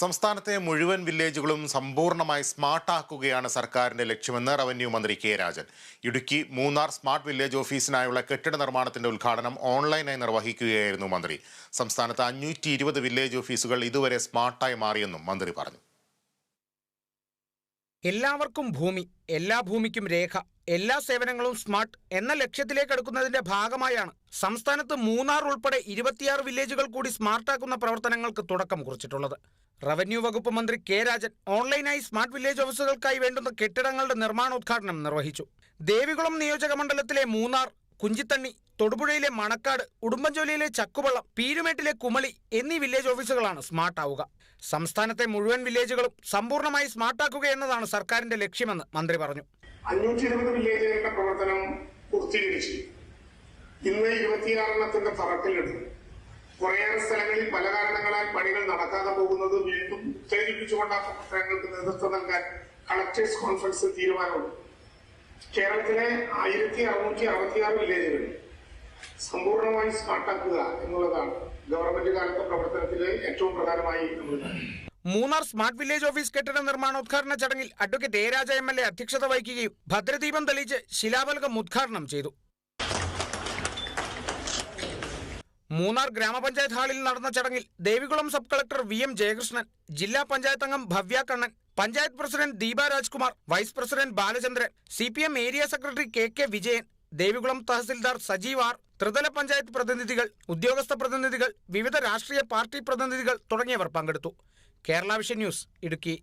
സംസ്ഥാനത്തെ മുഴുവൻ വില്ലേജുകളും സമ്പൂർണമായി സ്മാർട്ടാക്കുകയാണ് സർക്കാരിന്റെ ലക്ഷ്യമെന്ന് റവന്യൂ മന്ത്രി K Rajan. Idukki Munnar smart village ഓഫീസിനായുള്ള കെട്ടിട നിർമ്മാണത്തിന്റെ ഉദ്ഘാടനം ഓൺലൈനായി നിർവഹിക്കുകയായിരുന്നു മന്ത്രി. സംസ്ഥാനത്ത് അഞ്ഞൂറ്റി ഇരുപത് വില്ലേജ് ഓഫീസുകൾ ഇതുവരെ സ്മാർട്ടായി മാറിയെന്നും മന്ത്രി പറഞ്ഞു. എല്ലാവർക്കും ഭൂമി എല്ലാ ഭൂമിക്കും രേഖ എല്ലാ സേവനങ്ങളും സ്മാർട്ട് എന്ന ലക്ഷ്യത്തിലേക്ക് അടുക്കുന്നതിന്റെ ഭാഗമായാണ് സംസ്ഥാനത്ത് മൂന്നാർ ഉൾപ്പെടെ ഇരുപത്തിയാറ് വില്ലേജുകൾ കൂടി സ്മാർട്ടാക്കുന്ന പ്രവർത്തനങ്ങൾക്ക് തുടക്കം കുറിച്ചിട്ടുള്ളത്. റവന്യൂ വകുപ്പ് മന്ത്രി കെ രാജൻ ഓൺലൈനായി സ്മാർട്ട് വില്ലേജ് ഓഫീസുകൾക്കായി വേണ്ടുന്ന കെട്ടിടങ്ങളുടെ നിർമ്മാണോദ്ഘാടനം നിർവഹിച്ചു. ദേവികുളം നിയോജക മണ്ഡലത്തിലെ മൂന്നാർ കുഞ്ചിത്തണ്ണി തൊടുപുഴയിലെ മണക്കാട് ഉടുമ്പൻചോലയിലെ ചക്കുവള്ളം പീരുമേട്ടിലെ കുമളി എന്നീ വില്ലേജ് ഓഫീസുകളാണ് സ്മാർട്ട് ആവുക സംസ്ഥാനത്തെ മുഴുവൻ വില്ലേജുകളും സമ്പൂർണമായി സ്മാർട്ടാക്കുക എന്നതാണ് സർക്കാരിന്റെ ലക്ഷ്യമെന്ന് മന്ത്രി പറഞ്ഞു. അഞ്ഞൂറ്റി ഇരുപത് വില്ലേജുകളുടെ പ്രവർത്തനം പൂർത്തീകരിച്ചു. ഇന്ന് ഇരുപത്തിയാറെണ്ണത്തിന്റെ തറക്കല്ലിടും. കുറേയേറെ സ്ഥലങ്ങളിൽ പല കാരണങ്ങളാൽ പണികൾ നടക്കാതെ പോകുന്നത് വീണ്ടും ഉത്തേജിപ്പിച്ചുകൊണ്ട് ആ പ്രവർത്തനങ്ങൾക്ക് നേതൃത്വം നൽകാൻ കളക്ടേഴ്സ് കോൺഫറൻസ് തീരുമാനമുണ്ട്. കേരളത്തിലെ ആയിരത്തി അറുന്നൂറ്റി അറുപത്തിയാറ് വില്ലേജുകൾ സമ്പൂർണമായി സ്മാർട്ടാക്കുക എന്നുള്ളതാണ് ഗവൺമെന്റ് കാലത്തെ പ്രവർത്തനത്തിലെ ഏറ്റവും പ്രധാനമായി നമ്മൾ മൂന്നാർ സ്മാർട്ട് വില്ലേജ് ഓഫീസ് കെട്ടിട നിർമ്മാണോദ്ഘാടന ചടങ്ങിൽ advocate A Raja M L A അധ്യക്ഷത വഹിക്കുകയും ഭദ്രദീപം തെളിയിച്ച് ശിലാഫലകം ഉദ്ഘാടനം ചെയ്തു. മൂന്നാർ ഗ്രാമപഞ്ചായത്ത് ഹാളിൽ നടന്ന ചടങ്ങിൽ Devikulam sub collector V M Jayakrishnan ജില്ലാ പഞ്ചായത്ത് അംഗം Bhavya Kannan panchayat president Deepa Rajkumar vice president Balachandran C P M area secretary K K Vijayan Devikulam tahsildar Sajeev R ത്രിതല പഞ്ചായത്ത് പ്രതിനിധികൾ ഉദ്യോഗസ്ഥ പ്രതിനിധികൾ വിവിധ രാഷ്ട്രീയ പാർട്ടി പ്രതിനിധികൾ തുടങ്ങിയവർ പങ്കെടുത്തു. Kerala vision news Idukki.